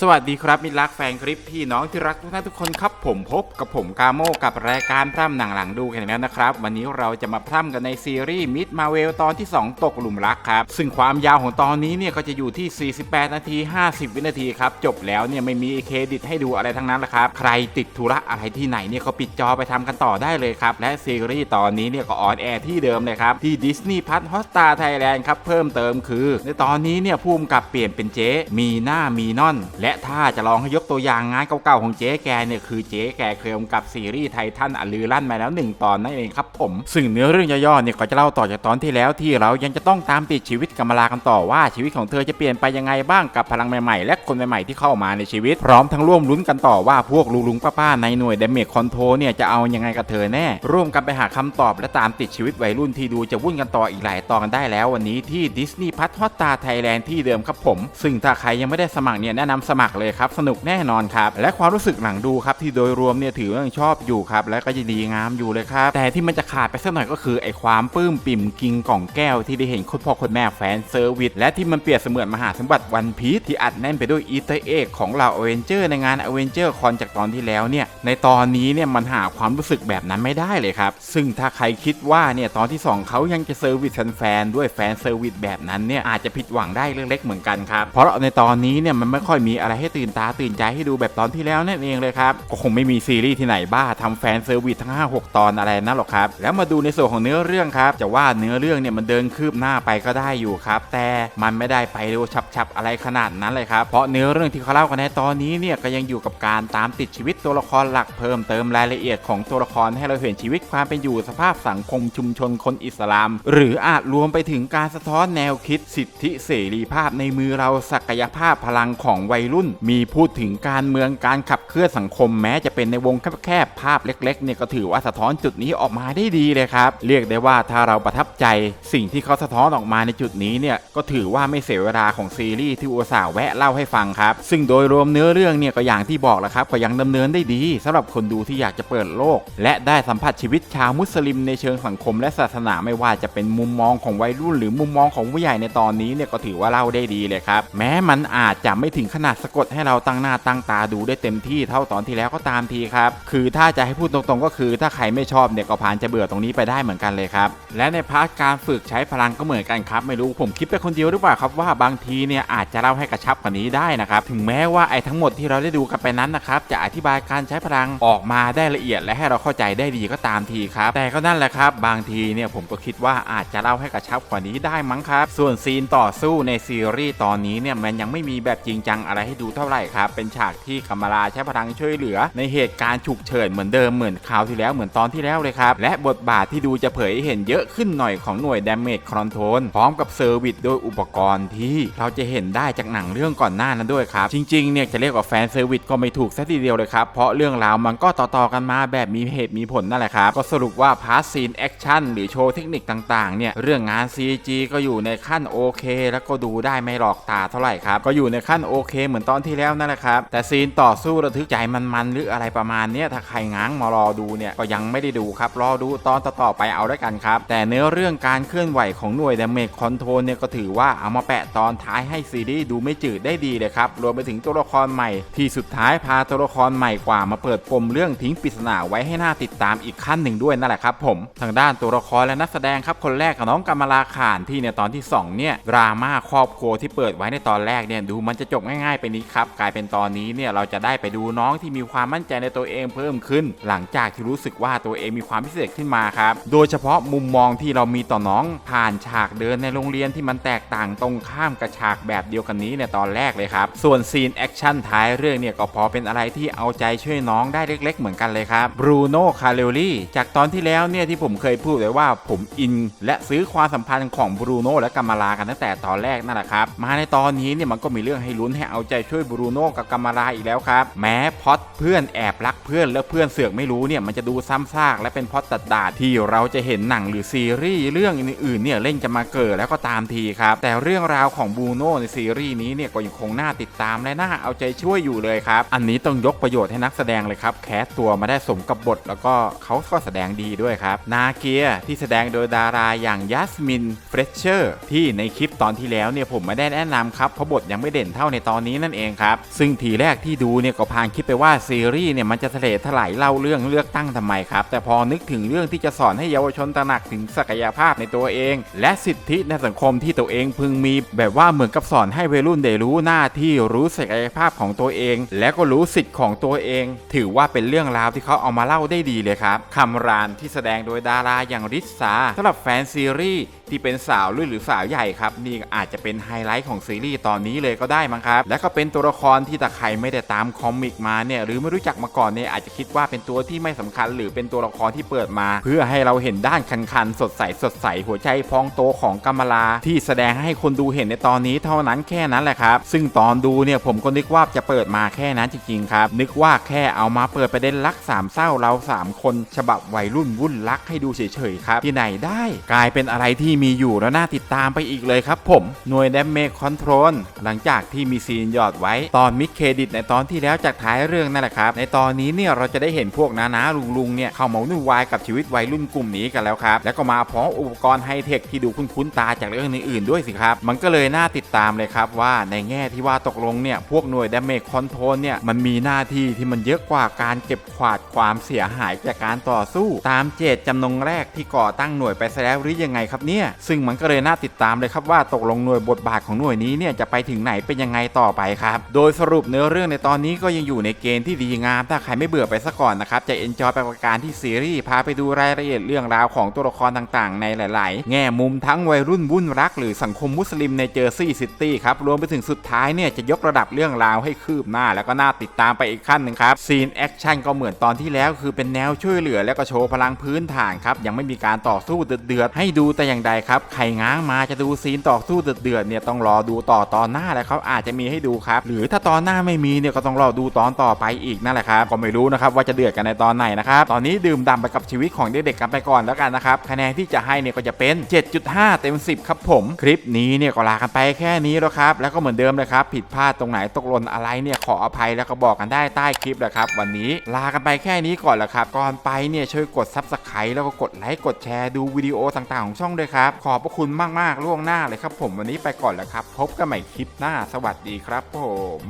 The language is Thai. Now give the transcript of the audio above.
สวัสดีครับมิตรรักแฟนคลิปพี่น้องที่รักทุกท่านทุกคนครับผมพบกับผมกาโมกับรายการพร่ำหนังหลังดูกันแล้วนะครับ วันนี้เราจะมาพร่ำกันในซีรีส์มิดมาเวลตอนที่ 2 ตกหลุมรักครับ ซึ่งความยาวของตอนนี้เนี่ยก็จะอยู่ที่ 48 นาที 50 วินาทีครับ จบแล้วเนี่ยไม่มีเครดิตให้ดูอะไรทั้งนั้นแหละครับ ใครติดธุระอะไรที่ไหนเนี่ยก็ปิดจอไปทำกันต่อได้เลยครับและซีรีส์ตอนนี้เนี่ยก็ออนแอร์ที่เดิมเลยครับที่ Disney Plus Hotstar Thailand ครับเพิ่มเติมคือ ในตอนนี้เนี่ยภูมิกับเปลี่ยนเป็นเจมีหน้ามีนอนและถ้าจะลองให้ยกตัวอย่างงานเก่าๆของเจ๊แกเนี่ยคือเจ๊แกเคยกำกับซีรีส์ไททันอลือลั่นมาแล้วหนึ่งตอนนั่นเองครับผม ซึ่งเนื้อเรื่องย่อๆเนี่ยก็จะเล่าต่อจากตอนที่แล้วที่เรายังจะต้องตามติดชีวิตกำมลากันต่อว่าชีวิตของเธอจะเปลี่ยนไปยังไงบ้างกับพลังใหม่ๆ และคนใหม่ๆที่เข้ามาในชีวิต พร้อมทั้งร่วมลุ้นกันต่อว่าพวกลุงๆป้าๆในหน่วยเดเมจคอนโทรเนี่ยจะเอายังไงกับเธอแน่ ร่วมกันไปหาคำตอบและตามติดชีวิตวัยรุ่นที่ดูจะวุ่นกันต่ออีกหลายตอนกันได้แล้ววันนี้ที่ดิสนีย์พัทฮอตตาไทยแลนด์ที่เดิมครับผม ซึ่งถ้าใครยังไม่ได้สมัครเนี่ยแนะนำสมัครเลยครับ สนุกแน่นอนครับ และความรู้สึกหลังดูครับที่โดยรวมเนี่ยถือว่ายังชอบอยู่ครับ และก็ยังดีงามอยู่เลยครับ แต่ที่มันจะขาดไปสักหน่อยก็คือไอ้ความปลื้มปิ่มกิงกล่องแก้วที่ได้เห็นคุณพ่อคุณแม่แฟนเซอร์วิสและที่มันเปรียบเสมือนมหาสมบัติวันพีชที่อัดแน่นไปด้วยอีเตอร์เอกของเหล่าอเวนเจอร์ในงานอเวนเจอร์คอนจากตอนที่แล้วเนี่ยในตอนนี้เนี่ยมันหาความรู้สึกแบบนั้นไม่ได้เลยครับซึ่งถ้าใครคิดว่าเนี่ยตอนที่ 2เขายังจะเซอร์วิสแฟนด้วยแฟนเซอร์วิสแบบนั้นเนี่ยอาจจะผิดหวังได้เล็กๆเหมือนกันครับเพราะในตอนนี้เนี่ยมันไม่ค่อยมีอะไรให้ตื่นตาตื่นใจให้ดูแบบตอนที่แล้วนั่นเองเลยครับ ก็คงไม่มีซีรีส์ที่ไหนบ้าทำแฟนเซอร์วิสทั้ง 5-6 ตอนอะไรนั่นหรอกครับ แล้วมาดูในส่วนของเนื้อเรื่องครับ จะว่าเนื้อเรื่องเนี่ยมันเดินคืบหน้าไปก็ได้อยู่ครับ แต่มันไม่ได้ไปเร็วฉับๆอะไรขนาดนั้นเลยครับ เพราะเนื้อเรื่องที่เขาเล่ากันในตอนนี้เนี่ยก็ยังอยู่กับการตามติดชีวิตตัวละครหลักเพิ่มเติมรายละเอียดของตัวละครให้เราเห็นชีวิตความเป็นอยู่สภาพสังคมชุมชนคนอิสลาม หรืออาจรวมไปถึงการสะท้อนแนวคิดสิทธิเสรีภาพในมือเราศักยภาพพลังของวัยรุ่นมีพูดถึงการเมืองการขับเคลื่อนสังคมแม้จะเป็นในวงแคบๆภาพเล็กๆเนี่ยก็ถือว่าสะท้อนจุดนี้ออกมาได้ดีเลยครับ เรียกได้ว่าถ้าเราประทับใจ สิ่งที่เขาสะท้อนออกมาในจุดนี้เนี่ยก็ถือว่าไม่เสียเวลาของซีรีส์ที่อุตส่าห์แวะเล่าให้ฟังครับ ซึ่งโดยรวมเนื้อเรื่องเนี่ยก็อย่างที่บอกแหละครับก็ยังดำเนินได้ดีสำหรับคนดูที่อยากจะเปิดโลก และได้สัมผัสชีวิตชาวมุสลิมในเชิงสังคมและศาสนาไม่ว่าจะเป็นมุมมองของวัยรุ่น หรือมุมมองของผู้ใหญ่ในตอนนี้เนี่ยก็ถือว่าเล่าได้ดีเลยครับแม้มันอาจจะไม่ถึงขนาดสะกดให้เราตั้งหน้าตั้งตาดูได้เต็มที่เท่าตอนที่แล้วก็ตามทีครับ คือถ้าจะให้พูดตรงๆ ก็คือถ้าใครไม่ชอบเนี่ยก็ผ่านจะเบื่อตรงนี้ไปได้เหมือนกันเลยครับ และในพาร์ทการฝึกใช้พลังก็เหมือนกันครับ ไม่รู้ผมคิดไปคนเดียวหรือเปล่าครับว่าบางทีเนี่ยอาจจะเล่าให้กระชับกว่านี้ได้นะครับ ถึงแม้ว่าไอ้ทั้งหมดที่เราได้ดูกันไปนั้นนะครับจะอธิบายการใช้พลังออกมาได้ละเอียด และให้เราเข้าใจได้ดีก็ตามทีครับ แต่ก็นั่นแหละครับ บางทีเนี่ยผมก็คิดว่าอาจจะเล่าให้กระชับกว่านี้ได้มั้งครับ ส่วนซีนต่อสู้ในซีรีส์ตอนนี้เนี่ยมันยังไม่มีแบบจริงจังอะไรให้ดูเท่าไหร่ครับ เป็นฉากที่กัมมาลาใช้พลังช่วยเหลือ ในเหตุการณ์ฉุกเฉินเหมือนเดิมเหมือนคราวที่แล้วเหมือนตอนที่แล้วเลยครับ และบทบาทที่ดูจะเผยให้เห็นเยอะขึ้นหน่อยของหน่วย Damage Control พร้อมกับเซอร์วิสโดยอุปกรณ์ที่เราจะเห็นได้จากหนังเรื่องก่อนหน้านั้นด้วยครับ จริงๆเนี่ยจะเรียกว่าแฟนเซอร์วิสก็ไม่ถูกซะทีเดียวเลยครับ เพราะเรื่องราวมันก็ต่อๆกันมาแบบมีเหตุมีผลนั่นแหละครับ ก็สรุปว่าพาร์ทซีนแอคชั่นหรือโชว์เทคนิคต่างๆเนี่ยเรื่องงาน CG ก็อยู่ในขั้นโอเค แล้วก็ดูได้ไม่หลอกตาเท่าไหร่ครับก็อยู่ในขั้นโอเคเหมือนตอนที่แล้วนั่นแหละครับ แต่ซีนต่อสู้ระทึกใจมันๆหรืออะไรประมาณนี้ถ้าใครง้างมารอดูเนี่ยก็ยังไม่ได้ดูครับ รอดูตอนต่อๆไปเอาด้วยกันครับ แต่เนื้อเรื่องการเคลื่อนไหวของหน่วย Damage Control เนี่ยก็ถือว่าเอามาแปะตอนท้ายให้ซีรีส์ดูไม่จืดได้ดีเลยครับ รวมไปถึงตัวละครใหม่ ที่สุดท้ายพาตัวละครใหม่กว่ามาเปิดปมเรื่องทิ้งปริศนาไว้ให้หน่าติดตามอีกขั้นหนึ่งด้วยนั่นแหละครับ ผมทางด้านตัวละครและนักแสดงครับคนแรกกับน้องกำมลาขานที่ในตอนที่สองเนี่ยดราม่าครอบครัวที่เปิดไว้ในตอนแรกเนี่ยดูมันจะจบง่ายๆไปนี้ครับกลายเป็นตอนนี้เนี่ยเราจะได้ไปดูน้องที่มีความมั่นใจในตัวเองเพิ่มขึ้น หลังจากที่รู้สึกว่าตัวเองมีความพิเศษขึ้นมาครับโดยเฉพาะมุมมองที่เรามีต่อน้องผ่านฉากเดินในโรงเรียนที่มันแตกต่างตรงข้ามกับฉากแบบเดียวกันนี้ในตอนแรกเลยครับส่วนซีนแอคชั่นท้ายเรื่องเนี่ยก็พอเป็นอะไรที่เอาใจช่วยน้องได้เล็ก ๆ เหมือนกันเลยครับบรูโน่คาเรลลี่จากตอนที่แล้วเนี่ยที่ผมเคยพูดไว้ว่าผมอิน และซื้อความสัมพันธ์ของบรูโน่และกัมมาลากันตั้งแต่ตอนแรกนั่นแหละครับมาในตอนนี้เนี่ยมันก็มีเรื่องให้ลุ้นให้เอาใจช่วยบรูโน่กับกัมาลาอีกแล้วครับ แม้พอดเพื่อนแอบรักเพื่อนแล้วเพื่อนเสือกไม่รู้เนี่ยมันจะดูซ้ำซากและเป็นพอดตัดดาที่เราจะเห็นหนังหรือซีรีส์เรื่องอื่นๆเนี่ยเล่นจะมาเกิดแล้วก็ตามทีครับ แต่เรื่องราวของบรูโน่ในซีรีส์นี้เนี่ยก็ยังคงน่าติดตามและน่าเอาใจช่วยอยู่เลยครับ อันนี้ต้องยกประโยชน์ให้นักแสดงเลยครับ แคสตัวมาได้สมกับบท แล้วก็เขาก็แสดงดีด้วยครับ นาเกียที่แสดงโดยดาราอย่างยัสมินเฟรชเชอร์ที่ในคลิปตอนที่แล้วเนี่ยผมไม่ได้แนะนำครับเพราะบทยังไม่เด่นเท่าในตอนนี้นั่นนั่นเองครับ ซึ่งทีแรกที่ดูเนี่ยก็พานคิดไปว่าซีรีส์เนี่ยมันจะทะเลถลายเล่าเรื่องเลือกตั้งทำไมครับ แต่พอนึกถึงเรื่องที่จะสอนให้เยาวชนตระหนักถึงศักยภาพในตัวเอง และสิทธิในสังคมที่ตัวเองพึงมี แบบว่าเหมือนกับสอนให้วัยรุ่นได้รู้หน้าที่รู้ศักยภาพของตัวเอง และก็รู้สิทธิ์ของตัวเอง ถือว่าเป็นเรื่องราวที่เขาเอามาเล่าได้ดีเลยครับคำรานที่แสดงโดยดาราอย่างริษาสำหรับแฟนซีรีส์ที่เป็นสาวรุ่นหรือสาวใหญ่ครับนี่อาจจะเป็นไฮไลท์ของซีรีส์ตอนนี้เลยก็ได้มั้งครับและก็เป็นตัวละครที่ถ้าใครไม่ได้ตามคอมิกมาเนี่ยหรือไม่รู้จักมาก่อนเนี่ยอาจจะคิดว่าเป็นตัวที่ไม่สำคัญ หรือเป็นตัวละครที่เปิดมา เพื่อให้เราเห็นด้านคันๆสดใสสดใสหัวใจพองโตของกัมมาลา ที่แสดงให้คนดูเห็นในตอนนี้เท่านั้นแค่นั้นแหละครับ ซึ่งตอนดูเนี่ยผมก็นึกว่าจะเปิดมาแค่นั้นจริงๆครับนึกว่าแค่เอามาเปิดประเด็นรักสามเศร้าเราสามคนฉบับวัยรุ่นวุ่นรักให้ดูเฉยๆครับที่ไหนได้ กลายเป็นอะไรที่มีอยู่แล้วน่าติดตามไปอีกเลยครับ ผมหน่วย d a m a g e Control หลังจากที่มีซีนหยอดไว้ ตอนมิดเครดิตในตอนที่แล้วจากท้ายเรื่องนั่นแหละครับ ในตอนนี้เนี่ยเราจะได้เห็นพวกน้าๆลุงๆเนี่ยเข้ามาวุ่นวายกับชีวิตวัยรุ่นกลุ่มนี้กันแล้วครับ แล้วก็มาพร้อมอุปกรณ์ไฮเทคที่ดูคุ้นๆตาจากเรื่องอื่นๆด้วยสิครับ มันก็เลยน่าติดตามเลยครับว่าในแง่ที่ว่าตกลงเนี่ยพวกหน่วย d a m a g e Control เนี่ยมันมีหน้าที่ที่มันเยอะกว่าการเก็บขวาดความเสียหายจากการต่อสู้ตามเจตจำนงแรกที่ก่อตั้งหน่วยไปแล้วหรือยังไงครับเนี่ยซึ่งมันก็เลยน่าติดตามเลยครับว่าตกลงหน่วยบทบาทของหน่วยนี้เนี่ยจะไปถึงไหนเป็นยังไงต่อไปครับ โดยสรุปเนื้อเรื่องในตอนนี้ก็ยังอยู่ในเกณฑ์ที่ดีงาม ถ้าใครไม่เบื่อไปซะก่อนนะครับ จะเอนจอยไปกับการที่ซีรีส์พาไปดูรายละเอียดเรื่องราวของตัวละครต่างๆ ในหลาย ๆ แง่มุมทั้งวัยรุ่นวุ่นรักหรือสังคมมุสลิมในเจอร์ซีย์ซิตี้ครับ รวมไปถึงสุดท้ายเนี่ยจะยกระดับเรื่องราวให้คืบหน้า แล้วก็น่าติดตามไปอีกขั้นหนึ่งครับซีนแอคชั่นก็เหมือนตอนที่แล้วคือเป็นแนวช่วยเหลือแล้วก็โชว์พลังพื้นฐานครับยังไม่มีการต่อสู้เดือดๆให้ดูแต่อย่างใดครับใครง้างมาจะดูซีนต่อสู้เดือดๆเนี่ยต้องรอดูต่อตอนหน้าแล้วเขาอาจจะมีให้ดูครับหรือถ้าตอนหน้าไม่มีเนี่ยก็ต้องรอดูตอนต่อไปอีกนั่นแหละครับก็ไม่รู้นะครับว่าจะเดือดกันในตอนไหนนะครับตอนนี้ดื่มด่ำไปกับชีวิตของเด็กๆกันไปก่อนแล้วกันนะครับคะแนนที่จะให้เนี่ยก็จะเป็น 7.5 เต็ม 10 ครับผม คลิปนี้เนี่ยก็ลากันไปแค่นี้แล้วครับแล้วก็เหมือนเดิมเลยครับผิดพลาดตรงไหนตกหล่นอะไรเนี่ยขออภัยแล้วก็บอกกันได้ใต้คลิปแหละครับวันนี้ลากันไปแค่นี้ก่อนแหละครับก่อนไปเนี่ยช่วยกดซับสไครต์แล้วก็กดไลค์กดแชร์ดูวิดีโอต่างๆของช่องด้วยครับขอบพระคุณมากๆล่วงหน้าเลยครับผมวันนี้ไปก่อนแล้วครับพบกันใหม่คลิปหน้าสวัสดีครับผม